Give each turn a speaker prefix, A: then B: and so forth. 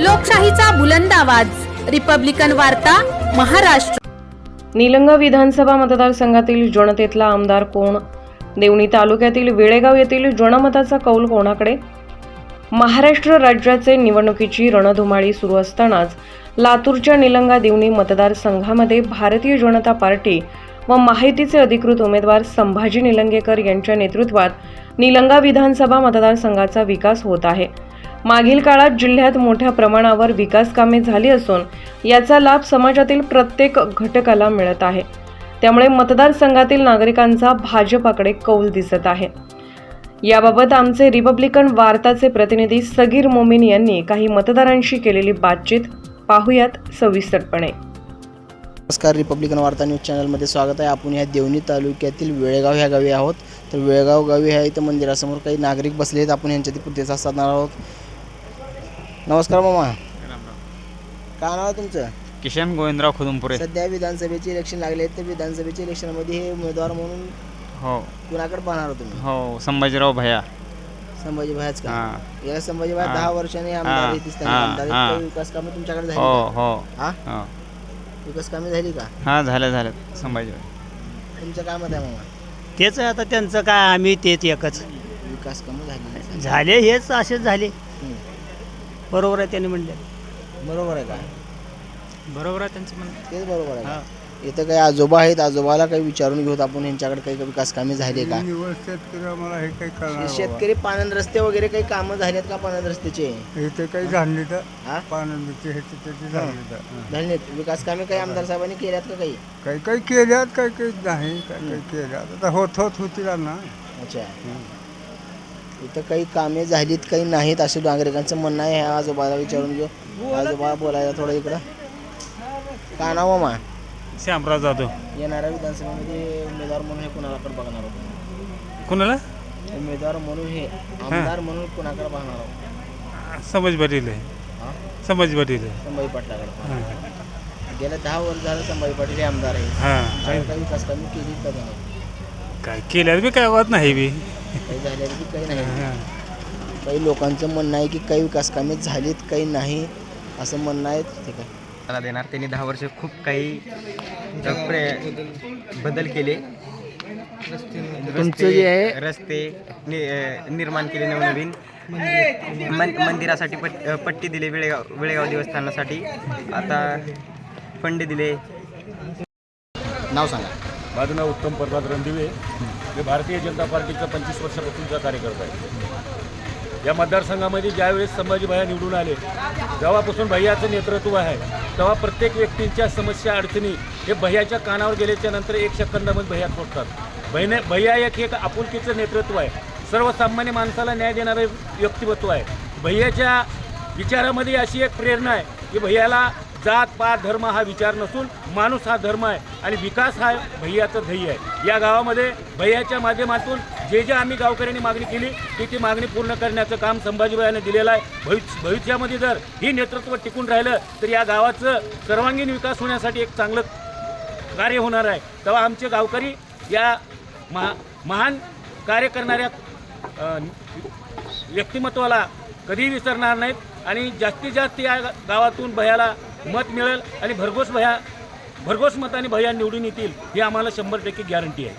A: लोकशाहीचा बुलंद आवाज. रिपब्लिकन वार्ता महाराष्ट्र.
B: निलंगा विधानसभा मतदारसंघातील जनतेतला आमदार कोण? देवणी तालुक्यातील वेळेगाव येथील जनमताचा कौल कोणाकडे? महाराष्ट्र राज्याचे निवडणुकीची रणधुमाळी सुरू असतानाच लातूरच्या निलंगा देवणी मतदारसंघामध्ये भारतीय जनता पार्टी व माहितीचे अधिकृत उमेदवार संभाजी निलंगेकर यांच्या नेतृत्वात निलंगा विधानसभा मतदारसंघाचा विकास होत आहे. मागील काळात जिल्ह्यात मोठ्या प्रमाणावर विकास कामे झाली असून याचा लाभ समाजातील प्रत्येक घटकाला मिळत आहे. त्यामुळे मतदारसंघातील नागरिकांचा भाजपाकडे कौल दिसत आहे. याबाबत आमचे रिपब्लिकन वार्ताचे प्रतिनिधी सगीर मोमीन यांनी काही मतदारांशी केलेली बातचीत पाहूयात सविस्तरपणे.
C: नमस्कार रिपब्लिकन वार्ता न्यूज चॅनलमध्ये स्वागत आहे. आपण ह्या देवणी तालुक्यातील वेळगाव ह्या गावी आहोत. तर वेळगाव गावी ह्या इथं मंदिरासमोर काही नागरिक बसले आहेत आपण यांच्यातील प्रतिसाद साधणार आहोत. नमस्कार मामा. काय नाव आहे तुमचं?
D: किशन गोविंदराव खुदुमपुरे.
C: सध्या विधानसभेचे इलेक्शन लागले आहेत. तर विधानसभेच्या इलेक्शनमध्ये हे उमेदवार म्हणून
D: हो.
C: कुणाकडे पाहणार हो तुम्ही?
D: हो संभाजीराव भैया.
C: संभाजी भायच का?
D: हां.
C: या संभाजी
D: हां.
C: दहा वर्षांनी आमदार
D: हां.
C: आहेत.
D: हां.
C: काही विकास कामे तुमच्याकडे झाली
D: हो
C: का?
D: हो.
C: हा?
D: हो.
C: विकास कामे झाली का?
D: हां झालं झालं. संभाजी
C: तुमचं काय मत आहे मामा?
E: तेच आता त्यांचं काय आम्ही तेच एकच.
C: विकास कामे झाली.
E: झाले हेच असेच झाले.
C: हं.
E: बरोबर आहे त्यांनी म्हणले.
C: बरोबर आहे का?
D: बरोबर आहे त्यांचं म्हणणं.
C: तेच बरोबर आहे का? इथं काही आजोबा आहेत आजोबाला काही विचारून घेऊत आपण यांच्याकडे काही विकास कामे झाली का?
F: शेतकरी आम्हाला हे काही करणार
C: शेतकरी पाणंद रस्ते वगैरे काही कामं झालेत का पाणंद रस्त्याचे
F: इथे काही झाले तर
C: हा?
F: पानंदीचे हे त्याचे झाले तर.
C: झाले विकास कामे काही आमदार साहेबांनी केल्यात का काही?
F: काही काही केल्यात काही काही नाही काही काही केल्यात. आता होत होत होतील ना.
C: अच्छा. इथं काही कामे झालीत काही नाहीत असे नागरिकांचं म्हणणं आहे. ह्या आजोबाला विचारून घेऊ. आजोबा बोलायला थोडं इकडं. का नाव मामा?
D: श्यामराव जाधव.
C: येणाऱ्या विधानसभेमध्ये उमेदवार म्हणून हे कुणाकडे बघणार आहोत?
D: कुणाला?
C: उमेदवार म्हणून हे आमदार म्हणून कुणाकडे बघणार आहोत?
D: संभाजी पाटील आहे. संभाजी पाटील आहे.
C: संभाजी पाटलाकडे. गेल्या दहा वर्ष झालं संभाजी पाटील हे आमदार आहे. काही विकास कामे केली का
D: काय केल्यावर बी काय होत नाही बी.
C: काही झालेलं की काही नाही. काही लोकांचं म्हणणं आहे की काही विकास कामे झालीत काही नाही असं म्हणणं आहे. ठीक आहे.
G: मला देणार. त्यांनी दहा वर्ष खूप काही प्रे- बदल केले.
C: तुमचं जे आहे
G: रस्ते नि- अ, निर्माण केले नवनवीन. मन मंदिरासाठी पट अ, पट्टी दिली वेळेगाव वेळेगाव देवस्थानासाठी. आता फंड दिले.
C: नाव सांगा.
H: माझं नाव उत्तम प्रल्हाद रणदिवे. मी भारतीय जनता पार्टीचा पंचवीस वर्षापासूनचा कार्यकर्ता आहे. या मतदारसंघामध्ये ज्यावेळेस संभाजी भैया निवडून आले जेव्हापासून भैयाचं नेतृत्व आहे तेव्हा प्रत्येक व्यक्तींच्या समस्या अडचणी हे भैयाच्या कानावर गेल्याच्यानंतर एक सेकंदामध्ये भैया पोचतात भैने भैया एक एक आपुलकीचं नेतृत्व आहे. सर्वसामान्य माणसाला न्याय देणारं व्यक्तिमत्व आहे. भैयाच्या विचारामध्ये अशी एक प्रेरणा आहे की भैयाला जात पात धर्म हा विचार नसून माणूस हा धर्म आहे आणि विकास हा भैयाचं ध्येय आहे. या गावामध्ये भैयाच्या माध्यमातून जे जे आम्ही गावकऱ्यांनी मागणी केली ती ती मागणी पूर्ण करण्याचं काम संभाजीबाईने दिलेलं आहे. भविष्य भविष्यामध्ये जर ही नेतृत्व टिकून राहिलं तर या गावाचं सर्वांगीण विकास होण्यासाठी एक चांगलं कार्य होणार आहे. तेव्हा आमचे गावकरी या महा महान कार्य करणाऱ्या व्यक्तिमत्वाला कधीही विसरणार नाहीत आणि जास्तीत जास्त या गावातून भयाला मत मिळेल आणि भरघोस भया भरघोस मताने भया निवडून येतील ही आम्हाला शंभर टक्के गॅरंटी आहे.